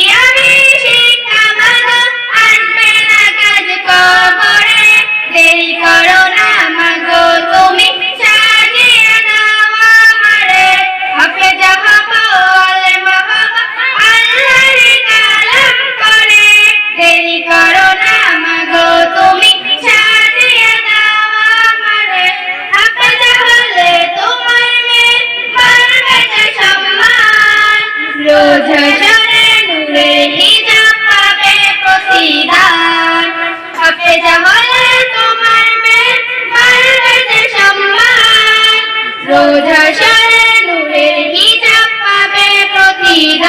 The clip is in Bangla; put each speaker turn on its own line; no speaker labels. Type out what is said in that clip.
hear? রোজা সারে নূরের হিজাব পাবে প্রতিদান।